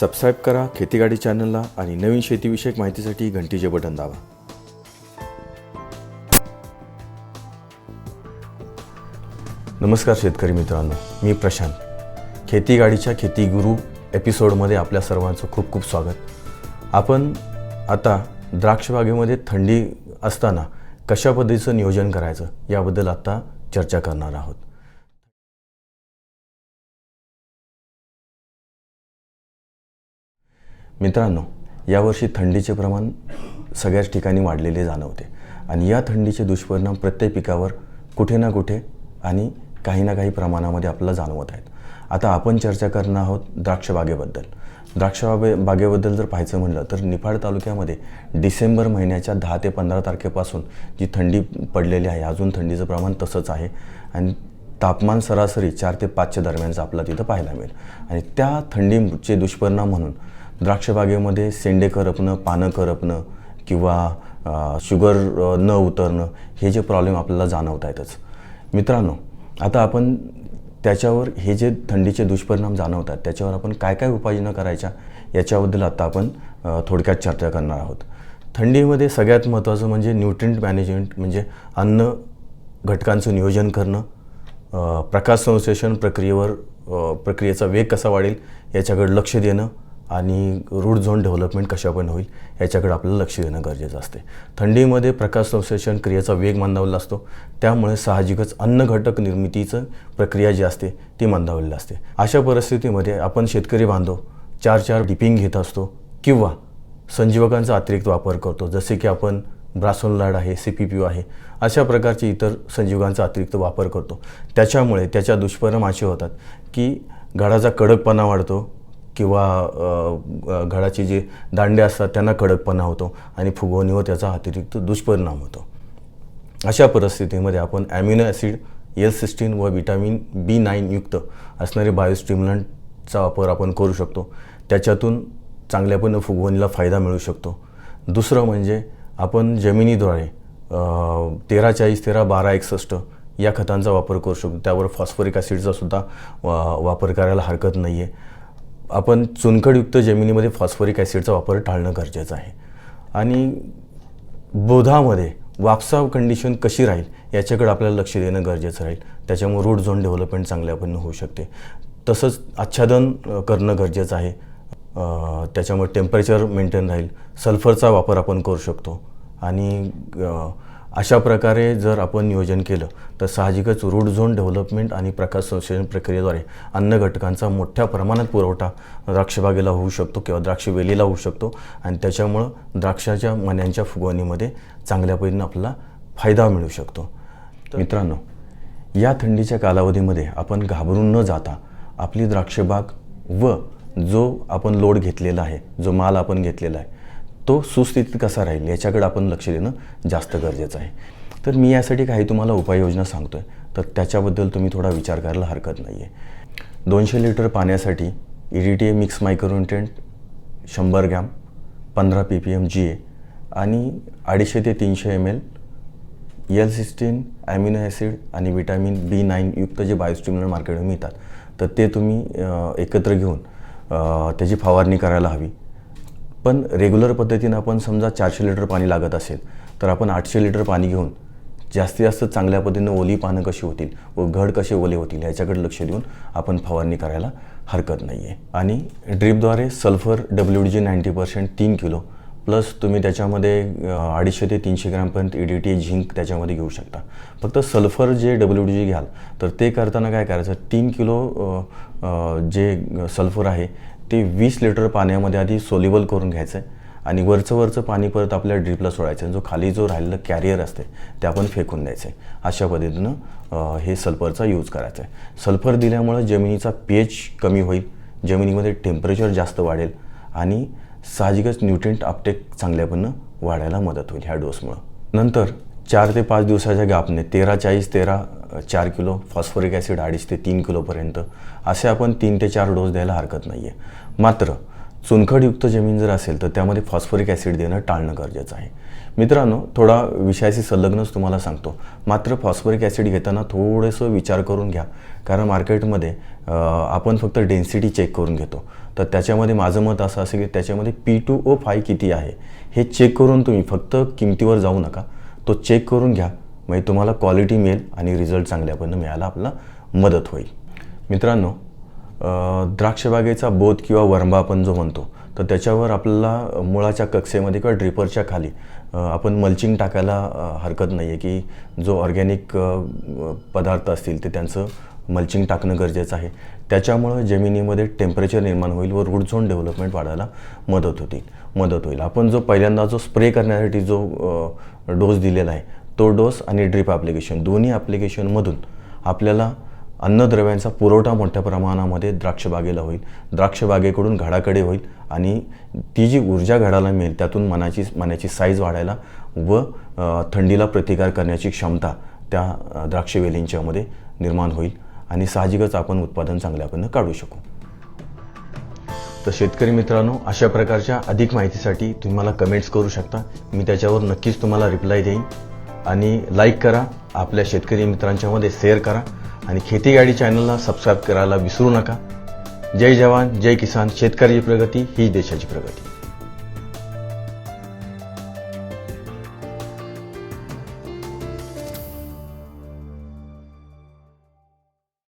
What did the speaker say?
Subscribe करा खेतीगाडी चॅनलला आणि नवीन शेतीविषयक माहितीसाठी घंटीचे बटन दाबा. नमस्कार शेतकरी मित्रांनो मी प्रशांत. खेतीगाडीच्या खेती गुरु एपिसोडमध्ये आपल्या सर्वांचं खूप खूप स्वागत. आपण आता द्राक्षबागेमध्ये थंडी असताना कशा पद्धतीचं नियोजन करायचं याबद्दल आत्ता चर्चा करणार आहोत. मित्रांनो यावर्षी थंडीचे प्रमाण सगळ्याच ठिकाणी वाढलेले जाणवते. आणि या थंडीचे दुष्परिणाम प्रत्येक पिकावर कुठे ना कुठे आणि काही ना काही प्रमाणामध्ये आपल्याला जाणवत आहेत. आता आपण चर्चा करणार आहोत द्राक्षबागेबद्दल द्राक्षबागे बागेबद्दल जर पाहायचं म्हणलं तर निफाड तालुक्यामध्ये डिसेंबर महिन्याच्या दहा ते पंधरा तारखेपासून जी थंडी पडलेली आहे अजून थंडीचं प्रमाण तसंच आहे. आणि तापमान सरासरी चार ते पाचच्या दरम्यानचं आपल्याला तिथं पाहायला मिळेल. आणि त्या थंडीचे दुष्परिणाम म्हणून द्राक्षबागेमध्ये सेंडे करपणं पानं करपणं किंवा शुगर न उतरणं हे जे प्रॉब्लेम आपल्याला जाणवत आहेतच. मित्रांनो आता आपण त्याच्यावर हे जे थंडीचे दुष्परिणाम जाणवतात त्याच्यावर आपण काय काय उपाययोजना करायच्या याच्याबद्दल आता आपण थोडक्यात चर्चा करणार आहोत. थंडीमध्ये सगळ्यात महत्त्वाचं म्हणजे न्यूट्रिंट मॅनेजमेंट म्हणजे अन्न घटकांचं नियोजन करणं प्रकाश संश्लेषण प्रक्रियेवर प्रक्रियेचा वेग कसा वाढेल याच्याकडे लक्ष देणं आणि रूट झोन डेव्हलपमेंट कशा पण होईल याच्याकडे आपल्याला लक्ष देणं गरजेचं असते. थंडीमध्ये प्रकाश संश्लेषण क्रियेचा वेग मंदावलेला असतो. त्यामुळे साहजिकच अन्न घटक निर्मितीचं प्रक्रिया जी असते ती मंदावलेली असते. अशा परिस्थितीमध्ये आपण शेतकरी बांधव चार चार डिपिंग घेत असतो किंवा संजीवकांचा अतिरिक्त वापर करतो. जसे की आपण ब्रासोनलाड आहे सी पी पी आहे अशा प्रकारचे इतर संजीवकांचा अतिरिक्त वापर करतो. त्याच्यामुळे त्याच्या दुष्परिणाम असे होतात की घडाचा कडकपणा वाढतो किंवा घडाचे जे दांडे असतात त्यांना कडकपणा होतो आणि फुगवणीवर त्याचा अतिरिक्त दुष्परिणाम होतो. अशा परिस्थितीमध्ये आपण ॲमिनो ॲसिड एल सिस्टीन व विटॅमिन बी नाईन युक्त असणारे बायोस्टिम्युलंटचा वापर आपण करू शकतो. त्याच्यातून चांगल्यापणे फुगवणीला फायदा मिळू शकतो. दुसरं म्हणजे आपण जमिनीद्वारे तेरा चाळीस तेरा बारा एकसष्ट या खतांचा वापर करू शकतो. त्यावर फॉस्फरिक ॲसिडचा सुद्धा वा वापर करायला हरकत नाही आहे आपण चुनखडयुक्त जमिनीमध्ये फॉस्फरिक ॲसिडचा वापर टाळणं गरजेचं आहे. आणि बोधामध्ये वापसाव कंडिशन कशी राहील याच्याकडे आपल्याला लक्ष देणं गरजेचं राहील. त्याच्यामुळे रूट झोन डेव्हलपमेंट चांगल्यापणे होऊ शकते. तसंच आच्छादन करणं गरजेचं आहे. त्याच्यामुळे टेम्परेचर मेंटेन राहील. सल्फरचा वापर आपण करू शकतो. आणि अशा प्रकारे जर आपण नियोजन केलं तर साहजिकच रूट झोन डेव्हलपमेंट आणि प्रकाश संश्लेषण प्रक्रियेद्वारे अन्न घटकांचा मोठ्या प्रमाणात पुरवठा द्राक्षबागेला होऊ शकतो किंवा द्राक्ष वेलीला होऊ शकतो. आणि त्याच्यामुळं द्राक्षाच्या मण्यांच्या फुगवणीमध्ये चांगल्या पद्धतीनं आपल्याला फायदा मिळू शकतो. मित्रांनो या थंडीच्या कालावधीमध्ये आपण घाबरून न जाता आपली द्राक्षबाग व जो आपण लोड घेतलेला आहे जो माल आपण घेतलेला आहे तो सुस्थितीत कसा राहील याच्याकडे आपण लक्ष देणं जास्त गरजेचं आहे. तर मी यासाठी काही तुम्हाला उपाययोजना सांगतो आहे तर त्याच्याबद्दल तुम्ही थोडा विचार करायला हरकत नाही आहे दोनशे लिटर पाण्यासाठी इरिटीए D T A mix micronutrient शंभर ग्रॅम पंधरा P P M G A आणि अडीचशे ते तीनशे M L L cysteine amino acid आणि विटॅमिन बी नाईन युक्त जे बायोस्टिम्युलर मार्केटमध्ये मिळतात. तर ते तुम्ही एकत्र घेऊन त्याची फवारणी करायला हवी. पण रेग्युलर पद्धतीनं आपण समजा चारशे लिटर पाणी लागत असेल तर आपण आठशे लिटर पाणी घेऊन जास्तीत जास्त चांगल्या पद्धतीनं ओली पानं कशी होतील व घड कसे ओले होतील ह्याच्याकडे लक्ष देऊन आपण फवारणी करायला हरकत नाही आहे आणि ड्रीपद्वारे sulphur W D G ninety percent तीन किलो प्लस तुम्ही त्याच्यामध्ये अडीचशे ते तीनशे ग्रॅमपर्यंत ई डी टी झिंक त्याच्यामध्ये घेऊ शकता. फक्त सल्फर जे डब्ल्यू डी जी घ्याल तर ते करताना काय करायचं तीन किलो जे सल्फर आहे ते वीस लिटर पाण्यामध्ये आधी सोल्युबल करून घ्यायचं आहे आणि वरचं वरचं पाणी परत आपल्या ड्रीपला सोडायचं आहे जो खाली जो राहिलेलं कॅरियर असते ते आपण फेकून द्यायचं आहे अशा पद्धतीनं हे सल्फरचा यूज करायचा आहे सल्फर दिल्यामुळं जमिनीचा पीएच कमी होईल जमिनीमध्ये टेम्परेचर जास्त वाढेल आणि साहजिकच न्यूट्रिंट अपटेक चांगल्यापणं वाढायला मदत होईल ह्या डोसमुळं नंतर चार ते पाच दिवसाच्या गॅपने तेरा चाळीस तेरा चार किलो फॉस्फरिक ॲसिड अडीच ते तीन किलोपर्यंत असे आपण तीन ते चार डोस द्यायला हरकत नाही आहे मात्र चुनखडयुक्त जमीन जर असेल तर त्यामध्ये फॉस्फरिक ॲसिड देणं टाळणं गरजेचं आहे. मित्रांनो थोडा विषयाशी संलग्नच तुम्हाला सांगतो. मात्र फॉस्फरिक ॲसिड घेताना थोडंसं विचार करून घ्या. कारण मार्केटमध्ये आपण फक्त डेन्सिटी चेक करून घेतो. तर त्याच्यामध्ये माझं मत असं असेल की त्याच्यामध्ये पी टू ओ फाय किती आहे हे चेक करून तुम्ही फक्त किमतीवर जाऊ नका. तो चेक करून घ्या. म्हणजे तुम्हाला क्वालिटी मिळेल आणि रिझल्ट चांगल्यापणे मिळायला आपला मदत होईल. मित्रांनो द्राक्षबागेचा बोध किंवा वरंबा आपण जो म्हणतो तर त्याच्यावर आपल्याला मुळाच्या कक्षेमध्ये किंवा ड्रिपरच्या खाली आपण मल्चिंग टाकायला हरकत नाही आहे की जो ऑर्गॅनिक पदार्थ असतील ते त्यांचं मल्चिंग टाकणं गरजेचं आहे. त्याच्यामुळं जमिनीमध्ये टेम्परेचर निर्माण होईल व रूट झोन डेव्हलपमेंट वाढायला मदत होतील मदत होईल. आपण जो पहिल्यांदा जो स्प्रे करण्यासाठी जो डोस दिलेला आहे तो डोस आणि ड्रिप ॲप्लिकेशन दोन्ही ॲप्लिकेशनमधून आपल्याला अन्नद्रव्यांचा पुरवठा मोठ्या प्रमाणामध्ये द्राक्षबागेला होईल. द्राक्षबागेकडून घडाकडे होईल आणि ती जी ऊर्जा घडाला मिळेल त्यातून मनाची मनाची साईज वाढायला व थंडीला प्रतिकार करण्याची क्षमता त्या द्राक्षवेलींच्यामध्ये द्राक्ष वेलींच्यामध्ये निर्माण होईल. आणि साहजिकच आपण उत्पादन चांगल्यापणे काढू शकू. तर शेतकरी मित्रांनो अशा प्रकारच्या अधिक माहितीसाठी तुम्ही मला कमेंट्स करू शकता. मी त्याच्यावर नक्कीच तुम्हाला रिप्लाय देईन. आणि लाईक करा. आपल्या शेतकरी मित्रांच्यामध्ये शेअर करा. आणि खेती गाडी चॅनलला सबस्क्राईब करायला विसरू नका. जय जवान जय किसान शेतकऱ्याची प्रगती ही देशाची प्रगती.